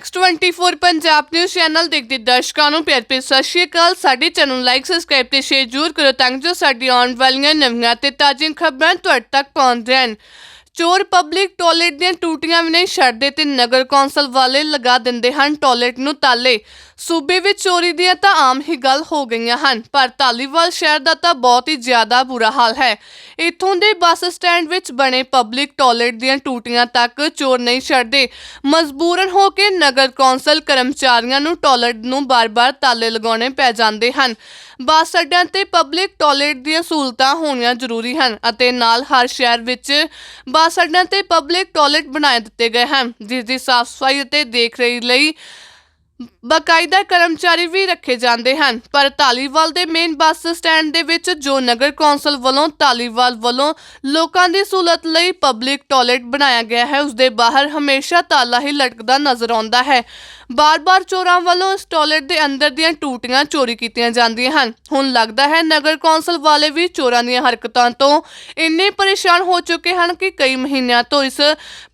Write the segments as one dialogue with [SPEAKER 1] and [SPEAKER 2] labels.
[SPEAKER 1] X24 Punjab news channel ਦੇਖਦੇ ਦਰਸ਼ਕਾਂ ਨੂੰ। ਪਿਆਰ ਭਰੀ ਸਤਿ ਸ਼੍ਰੀ ਅਕਾਲ। ਸਾਡੇ ਚੈਨਲ ਲਾਈਕ ਸਬਸਕ੍ਰਾਈਬ ਤੇ ਸ਼ੇਅਰ ਜ਼ਰੂਰ ਕਰੋ ਤਾਂ ਜੋ ਸਾਡੀ ਆਉਣ ਵਾਲੀਆਂ ਨਵੀਆਂ ਤੇ ਤਾਜ਼ੀਆਂ ਖਬਰਾਂ ਤੁਹਾਡੇ ਤੱਕ ਪਹੁੰਚ ਰਹਿਣ ਚੋਰ ਪਬਲਿਕ ਟਾਇਲਟ ਦੀਆਂ ਟੂਟੀਆਂ ਵੀ ਨਹੀਂ ਛੱਡਦੇ ਤੇ ਨਗਰ ਕੌਂਸਲ ਵਾਲੇ ਲਗਾ ਦਿੰਦੇ ਹਨ ਟਾਇਲਟ ਨੂੰ ਤਾਲੇ। ਸੂਬੇ ਵਿੱਚ ਚੋਰੀ ਦੀਆਂ ਤਾਂ ਆਮ ਹੀ ਗੱਲ ਹੋ ਗਈਆਂ ਹਨ, ਪਰ ਧਾਲੀਵਾਲ ਸ਼ਹਿਰ ਦਾ ਤਾਂ ਬਹੁਤ ਹੀ ਜ਼ਿਆਦਾ ਬੁਰਾ ਹਾਲ ਹੈ। ਇੱਥੋਂ ਦੇ ਬੱਸ ਸਟੈਂਡ ਵਿੱਚ ਬਣੇ ਪਬਲਿਕ ਟਾਇਲਟ ਦੀਆਂ ਟੂਟੀਆਂ ਤੱਕ ਚੋਰ ਨਹੀਂ ਛੱਡਦੇ। ਮਜਬੂਰਨ ਹੋ ਕੇ ਨਗਰ ਕੌਂਸਲ ਕਰਮਚਾਰੀਆਂ ਨੂੰ ਟਾਇਲਟ ਨੂੰ ਬਾਰ-ਬਾਰ ਤਾਲੇ ਲਗਾਉਣੇ ਪੈ ਜਾਂਦੇ ਹਨ। ਬੱਸ ਅੱਡਿਆਂ ਤੇ ਪਬਲਿਕ ਟਾਇਲਟ ਦੀਆਂ ਸਹੂਲਤਾਂ ਹੋਣੀਆਂ ਜ਼ਰੂਰੀ ਹਨ ਅਤੇ ਨਾਲ ਹਰ ਸ਼ਹਿਰ ਵਿੱਚ ਬੱਸ ਅੱਡਿਆਂ ਤੇ ਪਬਲਿਕ ਟਾਇਲਟ ਬਣਾਏ ਦਿੱਤੇ ਗਏ ਹਨ, ਜਿਸ ਦੀ ਸਾਫ਼ ਸਫ਼ਾਈ ਅਤੇ ਦੇਖ ਦੇਖਰੇਖ ਲਈ ਬਕਾਇਦਾ ਕਰਮਚਾਰੀ ਵੀ ਰੱਖੇ ਜਾਂਦੇ ਹਨ, ਪਰ ਧਾਲੀਵਾਲ ਦੇ ਮੇਨ ਬੱਸ ਸਟੈਂਡ ਦੇ ਵਿੱਚ ਜੋ ਨਗਰ ਕੌਂਸਲ ਵੱਲੋਂ ਧਾਲੀਵਾਲ ਵੱਲੋਂ ਲੋਕਾਂ ਦੀ ਸਹੂਲਤ ਲਈ ਪਬਲਿਕ ਟਾਇਲਟ ਬਣਾਇਆ ਗਿਆ ਹੈ ਉਸ ਦੇ ਬਾਹਰ ਹਮੇਸ਼ਾ ਤਾਲਾ ਹੀ ਲਟਕਦਾ ਨਜ਼ਰ ਆਉਂਦਾ ਹੈ। ਬਾਰ-ਬਾਰ ਚੋਰਾਂ ਵੱਲੋਂ ਇਸ ਟਾਇਲਟ ਦੇ ਅੰਦਰ ਦੀਆਂ ਟੂਟੀਆਂ ਚੋਰੀ ਕੀਤੀਆਂ ਜਾਂਦੀਆਂ ਹਨ। ਹੁਣ ਲੱਗਦਾ ਹੈ ਨਗਰ ਕੌਂਸਲ ਵਾਲੇ ਵੀ ਚੋਰਾਂ ਦੀਆਂ ਹਰਕਤਾਂ ਤੋਂ ਇੰਨੇ ਪਰੇਸ਼ਾਨ ਹੋ ਚੁੱਕੇ ਹਨ ਕਿ ਕਈ ਮਹੀਨਿਆਂ ਤੋਂ ਇਸ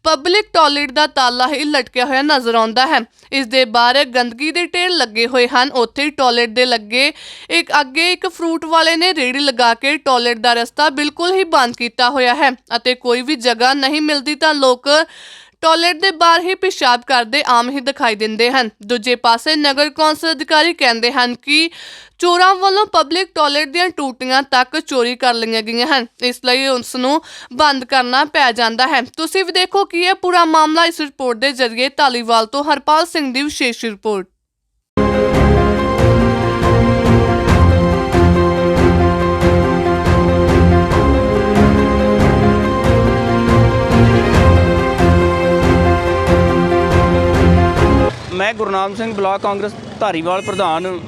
[SPEAKER 1] ਪਬਲਿਕ ਟਾਇਲਟ ਦਾ ਤਾਲਾ ਹੀ ਲਟਕਿਆ ਹੋਇਆ ਨਜ਼ਰ ਆਉਂਦਾ ਹੈ। ਇਸ ਦੇ ਬਾਹਰ ਗੰਦਗੀ ਦੇ ਢੇਰ ਲੱਗੇ ਹੋਏ ਹਨ। ਉੱਥੇ ਹੀ ਟਾਇਲਟ ਦੇ ਲੱਗੇ ਇੱਕ ਅੱਗੇ ਇੱਕ ਫਰੂਟ ਵਾਲੇ ਨੇ ਰੇੜੀ ਲਗਾ ਕੇ ਟਾਇਲਟ ਦਾ ਰਸਤਾ ਬਿਲਕੁਲ ਹੀ ਬੰਦ ਕੀਤਾ ਹੋਇਆ ਹੈ ਅਤੇ ਕੋਈ ਵੀ ਜਗ੍ਹਾ ਨਹੀਂ ਮਿਲਦੀ ਤਾਂ ਲੋਕ ਟਾਇਲਟ ਦੇ ਬਾਹਰ ਹੀ ਪਿਸ਼ਾਬ ਕਰਦੇ ਆਮ ਹੀ ਦਿਖਾਈ ਦਿੰਦੇ ਹਨ। ਦੂਜੇ ਪਾਸੇ ਨਗਰ ਕੌਂਸਲ ਅਧਿਕਾਰੀ ਕਹਿੰਦੇ ਹਨ ਕਿ ਚੋਰਾਂ ਵੱਲੋਂ ਪਬਲਿਕ ਟਾਇਲਟ ਦੀਆਂ ਟੂਟੀਆਂ ਤੱਕ ਚੋਰੀ ਕਰ ਲਈਆਂ ਗਈਆਂ ਹਨ। ਇਸ ਲਈ ਉਸ ਨੂੰ ਬੰਦ ਕਰਨਾ ਪੈ ਜਾਂਦਾ ਹੈ। ਤੁਸੀਂ ਵੀ ਦੇਖੋ ਕੀ ਇਹ ਪੂਰਾ ਮਾਮਲਾ ਇਸ ਰਿਪੋਰਟ ਦੇ ਜ਼ਰੀਏ ਧਾਲੀਵਾਲ ਤੋਂ ਹਰਪਾਲ ਸਿੰਘ ਦੀ ਵਿਸ਼ੇਸ਼ ਰਿਪੋਰਟ।
[SPEAKER 2] ਗੁਰਨਾਮ ਸਿੰਘ ਬਲਾਕ ਕਾਂਗਰਸ ਧਾਰੀਵਾਲ ਪ੍ਰਧਾਨ,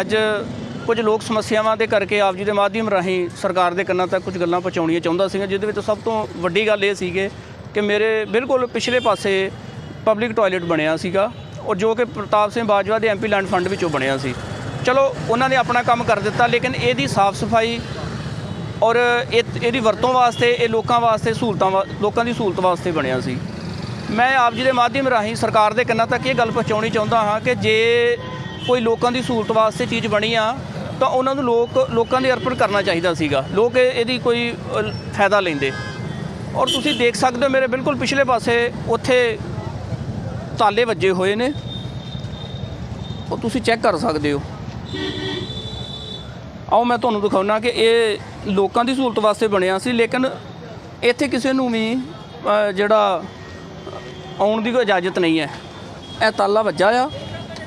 [SPEAKER 2] ਅੱਜ ਕੁਝ ਲੋਕ ਸਮੱਸਿਆਵਾਂ ਦੇ ਕਰਕੇ ਆਪ ਜੀ ਦੇ ਮਾਧਿਅਮ ਰਾਹੀਂ ਸਰਕਾਰ ਦੇ ਕੰਨਾਂ ਤੱਕ ਕੁਝ ਗੱਲਾਂ ਪਹੁੰਚਾਉਣੀਆਂ ਚਾਹੁੰਦਾ ਸੀਗਾ, ਜਿਹਦੇ ਵਿੱਚ ਸਭ ਤੋਂ ਵੱਡੀ ਗੱਲ ਇਹ ਸੀਗੇ ਕਿ ਮੇਰੇ ਬਿਲਕੁਲ ਪਿਛਲੇ ਪਾਸੇ ਪਬਲਿਕ ਟਾਇਲਟ ਬਣਿਆ ਸੀਗਾ ਔਰ ਜੋ ਕਿ ਪ੍ਰਤਾਪ ਸਿੰਘ ਬਾਜਵਾ ਦੇ ਐਮਪੀ ਲੈਂਡ ਫੰਡ ਵਿੱਚੋਂ ਬਣਿਆ ਸੀ। ਚਲੋ, ਉਹਨਾਂ ਨੇ ਆਪਣਾ ਕੰਮ ਕਰ ਦਿੱਤਾ, ਲੇਕਿਨ ਇਹਦੀ ਸਾਫ਼ ਸਫ਼ਾਈ ਔਰ ਇਹ, ਇਹਦੀ ਵਰਤੋਂ ਵਾਸਤੇ, ਇਹ ਲੋਕਾਂ ਵਾਸਤੇ ਸਹੂਲਤਾਂ ਵਾ- ਲੋਕਾਂ ਦੀ ਸਹੂਲਤ ਵਾਸਤੇ ਬਣਿਆ ਸੀ। ਮੈਂ ਆਪ ਜੀ ਦੇ ਮਾਧਿਅਮ ਰਾਹੀਂ ਸਰਕਾਰ ਦੇ ਕੰਨਾਂ ਤੱਕ ਇਹ ਗੱਲ ਪਹੁੰਚਾਉਣੀ ਚਾਹੁੰਦਾ ਹਾਂ ਕਿ ਜੇ ਕੋਈ ਲੋਕਾਂ ਦੀ ਸਹੂਲਤ ਵਾਸਤੇ ਚੀਜ਼ ਬਣੀ ਆ, ਤਾਂ ਉਹਨਾਂ ਨੂੰ ਲੋਕ, ਲੋਕਾਂ ਦੇ ਅਰਪਣ ਕਰਨਾ ਚਾਹੀਦਾ ਸੀਗਾ। ਲੋਕ ਇਹਦੀ ਕੋਈ ਫਾਇਦਾ ਲੈਂਦੇ। ਔਰ ਤੁਸੀਂ ਦੇਖ ਸਕਦੇ ਹੋ ਮੇਰੇ ਬਿਲਕੁਲ ਪਿਛਲੇ ਪਾਸੇ ਉੱਥੇ ਤਾਲੇ ਵੱਜੇ ਹੋਏ ਨੇ। ਉਹ ਤੁਸੀਂ ਚੈੱਕ ਕਰ ਸਕਦੇ ਹੋ। ਆਓ ਮੈਂ ਤੁਹਾਨੂੰ ਦਿਖਾਉਣਾ ਕਿ ਇਹ ਲੋਕਾਂ ਦੀ ਸਹੂਲਤ ਵਾਸਤੇ ਬਣਿਆ ਸੀ, ਲੇਕਿਨ ਇੱਥੇ ਕਿਸੇ ਨੂੰ ਵੀ ਜਿਹੜਾ ਆਉਣ ਦੀ ਕੋਈ ਇਜਾਜ਼ਤ ਨਹੀਂ ਹੈ। ਇਹ ਤਾਲਾ ਵੱਜਾ ਆ।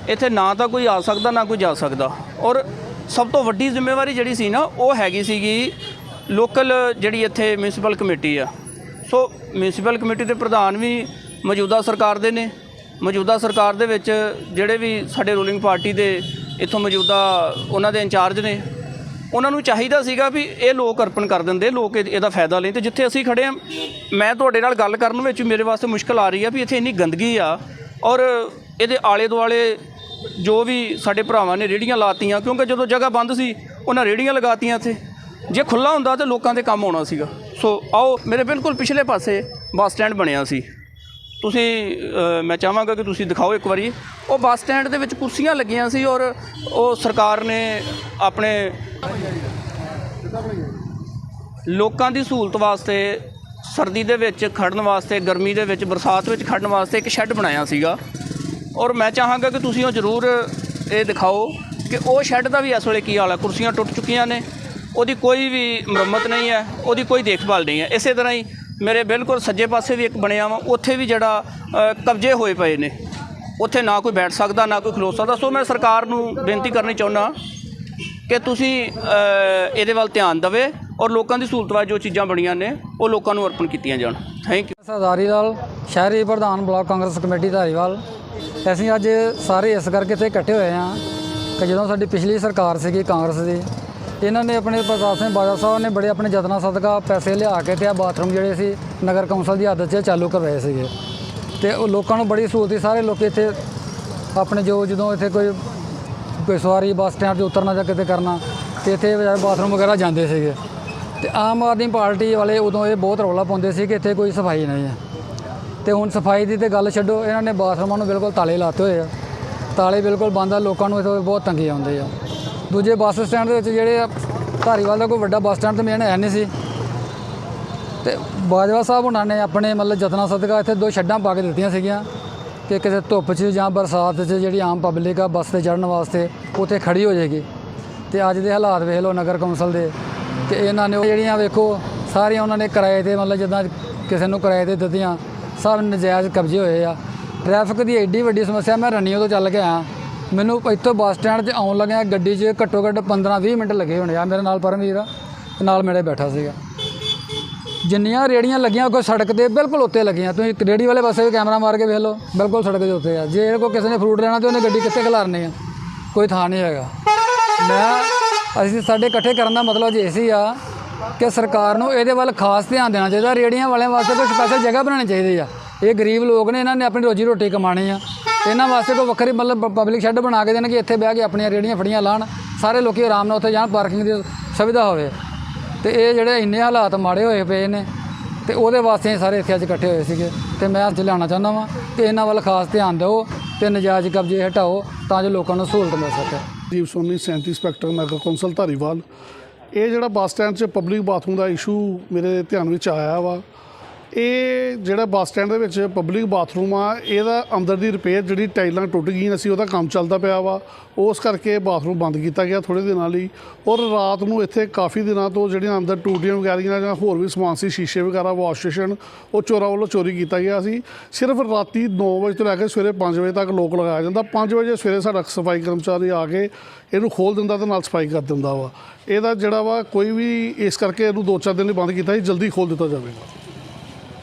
[SPEAKER 2] ਇੱਥੇ ਨਾ ਤਾਂ ਕੋਈ ਆ ਸਕਦਾ, ਨਾ ਕੋਈ ਜਾ ਸਕਦਾ। ਔਰ ਸਭ ਤੋਂ ਵੱਡੀ ਜ਼ਿੰਮੇਵਾਰੀ ਜਿਹੜੀ ਸੀ ਨਾ, ਉਹ ਹੈਗੀ ਸੀਗੀ ਲੋਕਲ ਜਿਹੜੀ ਇੱਥੇ ਮਿਊਨਿਸਪਲ ਕਮੇਟੀ ਆ। ਸੋ ਮਿਊਨਿਸਪਲ ਕਮੇਟੀ ਦੇ ਪ੍ਰਧਾਨ ਵੀ ਮੌਜੂਦਾ ਸਰਕਾਰ ਦੇ ਨੇ। ਮੌਜੂਦਾ ਸਰਕਾਰ ਦੇ ਵਿੱਚ ਜਿਹੜੇ ਵੀ ਸਾਡੇ ਰੂਲਿੰਗ ਪਾਰਟੀ ਦੇ ਇੱਥੋਂ ਮੌਜੂਦਾ ਉਹਨਾਂ ਦੇ ਇੰਚਾਰਜ ਨੇ। ਉਹਨਾਂ ਨੂੰ ਚਾਹੀਦਾ ਸੀਗਾ ਵੀ ਇਹ ਲੋਕ ਅਰਪਣ ਕਰ ਦਿੰਦੇ, ਲੋਕ ਇਹ- ਇਹਦਾ ਫਾਇਦਾ ਲੈਣ। ਤੇ ਜਿੱਥੇ ਅਸੀਂ ਖੜੇ ਆ ਮੈਂ ਤੁਹਾਡੇ ਨਾਲ ਗੱਲ ਕਰਨ ਵਿੱਚ ਮੇਰੇ ਵਾਸਤੇ ਮੁਸ਼ਕਲ ਆ ਰਹੀ ਆ ਵੀ ਇੱਥੇ ਇੰਨੀ ਗੰਦਗੀ ਆ ਔਰ ਇਹਦੇ ਆਲੇ ਦੁਆਲੇ ਜੋ ਵੀ ਸਾਡੇ ਭਰਾਵਾਂ ਨੇ ਰੇੜੀਆਂ ਲਾਤੀਆਂ, ਕਿਉਂਕਿ ਜਦੋਂ ਜਗ੍ਹਾ ਬੰਦ ਸੀ, ਉਹਨਾਂ ਰੇੜੀਆਂ ਲਗਾਤੀਆਂ ਇੱਥੇ। ਜੇ ਖੁੱਲਾ ਹੁੰਦਾ ਤਾਂ ਲੋਕਾਂ ਦੇ ਕੰਮ ਆਉਣਾ ਸੀਗਾ। ਸੋ ਆਓ, ਮੇਰੇ ਬਿਲਕੁਲ ਪਿਛਲੇ ਪਾਸੇ ਬੱਸ ਸਟੈਂਡ ਬਣਿਆ ਸੀ। ਤੁਸੀਂ ਮੈਂ ਚਾਹਾਂਗਾ ਕਿ ਤੁਸੀਂ ਦਿਖਾਓ ਇੱਕ ਵਾਰੀ। ਉਹ ਬੱਸ ਸਟੈਂਡ ਦੇ ਵਿੱਚ ਕੁਰਸੀਆਂ ਲੱਗੀਆਂ ਸੀ ਔਰ ਉਹ ਸਰਕਾਰ ਨੇ ਆਪਣੇ ਲੋਕਾਂ ਦੀ ਸਹੂਲਤ ਵਾਸਤੇ, ਸਰਦੀ ਦੇ ਵਿੱਚ ਖੜਨ ਵਾਸਤੇ, ਗਰਮੀ ਦੇ ਵਿੱਚ, ਬਰਸਾਤ ਵਿੱਚ ਖੜਨ ਵਾਸਤੇ ਇੱਕ ਸ਼ੈੱਡ ਬਣਾਇਆ ਸੀਗਾ। ਔਰ ਮੈਂ ਚਾਹਾਂਗਾ ਕਿ ਤੁਸੀਂ ਉਹ ਜ਼ਰੂਰ ਇਹ ਦਿਖਾਓ ਕਿ ਉਹ ਸ਼ੈੱਡ ਦਾ ਵੀ ਇਸ ਵੇਲੇ ਕੀ ਹਾਲ ਹੈ? ਕੁਰਸੀਆਂ ਟੁੱਟ ਚੁੱਕੀਆਂ ਨੇ। ਉਹਦੀ ਕੋਈ ਵੀ ਮੁਰੰਮਤ ਨਹੀਂ ਹੈ, ਉਹਦੀ ਕੋਈ ਦੇਖਭਾਲ ਨਹੀਂ ਹੈ। ਇਸੇ ਤਰ੍ਹਾਂ ਹੀ ਮੇਰੇ ਬਿਲਕੁਲ ਸੱਜੇ ਪਾਸੇ ਵੀ ਇੱਕ ਬਣਿਆ ਵਾ, ਉੱਥੇ ਵੀ ਜਿਹੜਾ ਕਬਜ਼ੇ ਹੋਏ ਪਏ ਨੇ। ਉੱਥੇ ਨਾ ਕੋਈ ਬੈਠ ਸਕਦਾ, ਨਾ ਕੋਈ ਖਲੋ ਸਕਦਾ। ਸੋ ਮੈਂ ਸਰਕਾਰ ਨੂੰ ਬੇਨਤੀ ਕਰਨੀ ਚਾਹੁੰਦਾ ਕਿ ਤੁਸੀਂ ਇਹਦੇ ਵੱਲ ਧਿਆਨ ਦੇਵੇ ਔਰ ਲੋਕਾਂ ਦੀ ਸਹੂਲਤ ਵਾਸਤੇ ਜੋ ਚੀਜ਼ਾਂ ਬਣੀਆਂ ਨੇ, ਉਹ ਲੋਕਾਂ ਨੂੰ ਅਰਪਣ ਕੀਤੀਆਂ ਜਾਣ। ਥੈਂਕ ਯੂ
[SPEAKER 3] ਸਰਦਾਰੀ ਲਾਲ ਸ਼ਹਿਰੀ ਪ੍ਰਧਾਨ ਬਲਾਕ ਕਾਂਗਰਸ ਕਮੇਟੀ ਧਾਰੀਵਾਲ ਅਸੀਂ ਅੱਜ ਸਾਰੇ ਇਸ ਕਰਕੇ ਇੱਥੇ ਇਕੱਠੇ ਹੋਏ ਹਾਂ ਕਿ ਜਦੋਂ ਸਾਡੀ ਪਿਛਲੀ ਸਰਕਾਰ ਸੀਗੀ ਕਾਂਗਰਸ ਦੀ ਇਹਨਾਂ ਨੇ ਆਪਣੇ ਪ੍ਰਤਾਪ ਸਿੰਘ ਬਾਜਵਾ ਸਾਹਿਬ ਨੇ ਬੜੇ ਆਪਣੇ ਯਤਨਾਂ ਸਦਕਾ ਪੈਸੇ ਲਿਆ ਕੇ ਤੇ ਆ ਬਾਥਰੂਮ ਜਿਹੜੇ ਸੀ, ਨਗਰ ਕੌਂਸਲ ਦੀ ਆਦਤ 'ਚ ਚਾਲੂ ਕਰਵਾਏ ਸੀਗੇ। ਤੇ ਉਹ ਲੋਕਾਂ ਨੂੰ ਬੜੀ ਸਹੂਲਤ ਸੀ, ਸਾਰੇ ਲੋਕ ਇੱਥੇ ਆਪਣੇ ਜੋ ਜਦੋਂ ਇੱਥੇ ਕੋਈ ਕੋਈ ਸਵਾਰੀ, ਬੱਸ ਸਟੈਂਡ 'ਤੇ ਉਤਰਨਾ ਜਾਂ ਕਿਤੇ ਕਰਨਾ, ਤੇ ਇੱਥੇ ਬਾਥਰੂਮ ਵਗੈਰਾ ਜਾਂਦੇ ਸੀਗੇ। ਤੇ ਆਮ ਆਦਮੀ ਪਾਰਟੀ ਵਾਲੇ ਉਦੋਂ ਇਹ ਬਹੁਤ ਰੌਲਾ ਪਾਉਂਦੇ ਸੀ ਕਿ ਇੱਥੇ ਕੋਈ ਸਫ਼ਾਈ ਨਹੀਂ ਹੈ। ਤੇ ਹੁਣ ਸਫ਼ਾਈ ਦੀ ਤੇ ਗੱਲ ਛੱਡੋ, ਇਹਨਾਂ ਨੇ ਬਾਥਰੂਮਾਂ ਨੂੰ ਬਿਲਕੁਲ ਤਾਲੇ ਲਾਤੇ ਹੋਏ ਆ। ਤਾਲੇ ਬਿਲਕੁਲ ਬੰਦ ਆ, ਲੋਕਾਂ ਨੂੰ ਇੱਥੇ ਬਹੁਤ ਤੰਗੀ ਆਉਂਦੀ ਆ। ਦੂਜੇ ਬੱਸ ਸਟੈਂਡ ਦੇ ਵਿੱਚ ਜਿਹੜੇ ਆ ਧਾਰੀਵਾਲ ਦਾ ਕੋਈ ਵੱਡਾ ਬੱਸ ਸਟੈਂਡ ਤੇ ਮੇਨ ਹੈ ਨਹੀਂ ਸੀ। ਤੇ ਬਾਜਵਾ ਸਾਹਿਬ ਉਹਨਾਂ ਨੇ ਆਪਣੇ ਮਤਲਬ ਜਤਨਾ ਸਦਕਾ ਇੱਥੇ ਦੋ ਛੱਡਾਂ ਪਾ ਕੇ ਦਿੱਤੀਆਂ ਸੀਗੀਆਂ ਕਿ ਕਿਸੇ ਧੁੱਪ 'ਚ ਜਾਂ ਬਰਸਾਤ 'ਚ ਜਿਹੜੀ ਆਮ ਪਬਲਿਕ ਆ ਬੱਸ ਤੇ ਚੜ੍ਹਨ ਵਾਸਤੇ ਉੱਥੇ ਖੜੀ ਹੋ ਜਾਏਗੀ। ਤੇ ਅੱਜ ਦੇ ਹਾਲਾਤ ਵੇਖ ਲਓ ਨਗਰ ਕੌਂਸਲ ਦੇ। ਕਿ ਇਹਨਾਂ ਨੇ ਉਹ ਜਿਹੜੀਆਂ ਵੇਖੋ, ਸਾਰੀਆਂ ਉਹਨਾਂ ਨੇ ਕਿਰਾਏ ਤੇ ਮਤਲਬ ਜਿੱਦਾਂ ਕਿਸੇ ਨੂੰ ਕਿਰਾਏ ਤੇ ਦਿੱਤੀਆਂ, ਸਭ ਨਜਾਇਜ਼ ਕਬਜ਼ੇ ਹੋਏ ਆ। ਟ੍ਰੈਫਿਕ ਦੀ ਐਡੀ ਵੱਡੀ ਸਮੱਸਿਆ, ਮੈਂ ਰਣੀਓ ਤੋਂ ਚੱਲ ਕੇ ਆਇਆ। ਮੈਨੂੰ ਇੱਥੋਂ ਬੱਸ ਸਟੈਂਡ 'ਚ ਆਉਣ ਲੱਗਿਆ ਗੱਡੀ 'ਚ ਘੱਟੋ ਘੱਟ 15-20 ਮਿੰਟ ਲੱਗੇ ਹੋਣੇ ਆ, ਮੇਰੇ ਨਾਲ ਪਰਮਵੀਰ ਆ ਤੇ ਨਾਲ ਮੇਰੇ ਬੈਠਾ ਸੀਗਾ। ਜਿੰਨੀਆਂ ਰੇੜੀਆਂ ਲੱਗੀਆਂ ਕੋਈ ਸੜਕ ਦੇ ਬਿਲਕੁਲ ਉੱਤੇ ਲੱਗੀਆਂ, ਤੁਸੀਂ ਰੇੜੀ ਵਾਲੇ ਪਾਸੇ ਵੀ ਕੈਮਰਾ ਮਾਰ ਕੇ ਵੇਖ ਲਓ, ਬਿਲਕੁਲ ਸੜਕ ਦੇ ਉੱਤੇ ਆ। ਜੇ ਕੋਈ ਕਿਸੇ ਨੇ ਫਰੂਟ ਲੈਣਾ ਤੇ ਉਹਨੇ ਗੱਡੀ ਕਿੱਥੇ ਖਿਲਾਰਨੀ ਆ? ਕੋਈ ਥਾਂ ਨਹੀਂ ਹੈਗਾ। ਮੈਂ, ਅਸੀਂ ਸਾਡੇ ਇਕੱਠੇ ਕਰਨ ਦਾ ਮਤਲਬ ਜੇ ਸੀ ਆ ਕਿ ਸਰਕਾਰ ਨੂੰ ਇਹਦੇ ਵੱਲ ਖਾਸ ਧਿਆਨ ਦੇਣਾ ਚਾਹੀਦਾ, ਰੇੜੀਆਂ ਵਾਲਿਆਂ ਵਾਸਤੇ ਕੋਈ ਸਪੈਸ਼ਲ ਜਗ੍ਹਾ ਬਣਾਉਣੀ ਚਾਹੀਦੀ ਆ। ਇਹ ਗਰੀਬ ਲੋਕ ਨੇ, ਇਹਨਾਂ ਨੇ ਆਪਣੀ ਰੋਜੀ ਰੋਟੀ ਕਮਾਣੀ ਆ। ਇਹਨਾਂ ਵਾਸਤੇ ਕੋਈ ਵੱਖਰੀ ਮਤਲਬ ਪਬਲਿਕ ਸ਼ੈੱਡ ਬਣਾ ਕੇ ਦੇਣ ਕਿ ਇੱਥੇ ਬਹਿ ਕੇ ਆਪਣੀਆਂ ਰੇੜੀਆਂ ਫੜੀਆਂ ਲਾਣ, ਸਾਰੇ ਲੋਕੀ ਆਰਾਮ ਨਾਲ ਉੱਥੇ ਜਾਣ ਪਾਰਕਿੰਗ ਦੀ ਸੁਵਿਧਾ ਹੋਵੇ। ਤੇ ਇਹ ਜਿਹੜੇ ਇੰਨੇ ਹਾਲਾਤ ਮਾੜੇ ਹੋਏ ਪਏ ਨੇ, ਤੇ ਉਹਦੇ ਵਾਸਤੇ ਸਾਰੇ ਇੱਥੇ ਅੱਜ ਇਕੱਠੇ ਹੋਏ ਸੀਗੇ। ਤੇ ਮੈਂ ਅੱਜ ਲਿਆਉਣਾ ਚਾਹੁੰਦਾ ਵਾਂ ਕਿ ਇਹਨਾਂ ਵੱਲ ਖਾਸ ਧਿਆਨ ਦਿਓ ਤੇ ਨਜਾਇਜ਼ ਕਬਜ਼ੇ ਹਟਾਓ ਤਾਂ ਜੋ ਲੋਕਾਂ ਨੂੰ ਸਹੂਲਤ ਮਿਲ ਸਕੇ।
[SPEAKER 4] ਦੀਪ ਸੋਨੀ, ਸੈਂਤੀ ਇੰਸਪੈਕਟਰ, ਨਗਰ ਕੌਂਸਲ ਧਾਰੀਵਾਲ। ਇਹ ਜਿਹੜਾ ਬੱਸ ਸਟੈਂਡ 'ਚ ਪਬਲਿਕ ਬਾਥਰੂਮ ਦਾ ਇਸ਼ੂ ਮੇਰੇ ਧਿਆਨ ਵਿੱਚ ਆਇਆ ਵਾ। ਇਹ ਜਿਹੜਾ ਬੱਸ ਸਟੈਂਡ ਦੇ ਵਿੱਚ ਪਬਲਿਕ ਬਾਥਰੂਮ ਆ, ਇਹਦਾ ਅੰਦਰ ਦੀ ਰਿਪੇਅਰ ਜਿਹੜੀ ਟਾਈਲਾਂ ਟੁੱਟ ਗਈਆਂ ਸੀ, ਉਹਦਾ ਕੰਮ ਚੱਲਦਾ ਪਿਆ ਵਾ। ਉਸ ਕਰਕੇ ਬਾਥਰੂਮ ਬੰਦ ਕੀਤਾ ਗਿਆ ਥੋੜੇ ਦਿਨਾਂ ਲਈ। ਔਰ ਰਾਤ ਨੂੰ ਇੱਥੇ ਕਾਫੀ ਦਿਨਾਂ ਤੋਂ ਜਿਹੜੀਆਂ ਅੰਦਰ ਟੂਟੀਆਂ ਵਗੈਰੀਆਂ ਜਾਂ ਹੋਰ ਵੀ ਸਮਾਨ ਸੀ, ਸ਼ੀਸ਼ੇ ਵਗੈਰਾ ਵਾਸ਼ ਸਟੇਸ਼ਨ ਉਹ ਚੋਰਾਂ ਵੱਲੋਂ ਚੋਰੀ ਕੀਤਾ ਗਿਆ ਸੀ। ਸਿਰਫ ਰਾਤੀ 9 ਵਜੇ ਤੋਂ ਲੈ ਕੇ ਸਵੇਰੇ 5 ਵਜੇ ਤੱਕ ਲੋਕ ਲਗਾਇਆ ਜਾਂਦਾ। 5 ਵਜੇ ਸਵੇਰੇ ਸਾਡਾ ਸਫ਼ਾਈ ਕਰਮਚਾਰੀ ਆ ਕੇ ਇਹਨੂੰ ਖੋਲ ਦਿੰਦਾ ਤੇ ਨਾਲ ਸਫ਼ਾਈ ਕਰ ਦਿੰਦਾ ਵਾ। ਇਹਦਾ ਜਿਹੜਾ ਵਾ ਕੋਈ ਵੀ ਇਸ ਕਰਕੇ ਇਹਨੂੰ ਦੋ ਚਾਰ ਦਿਨ ਲਈ ਬੰਦ ਕੀਤਾ ਸੀ, ਜਲਦੀ ਖੋਲ ਦਿੱਤਾ ਜਾਵੇਗਾ।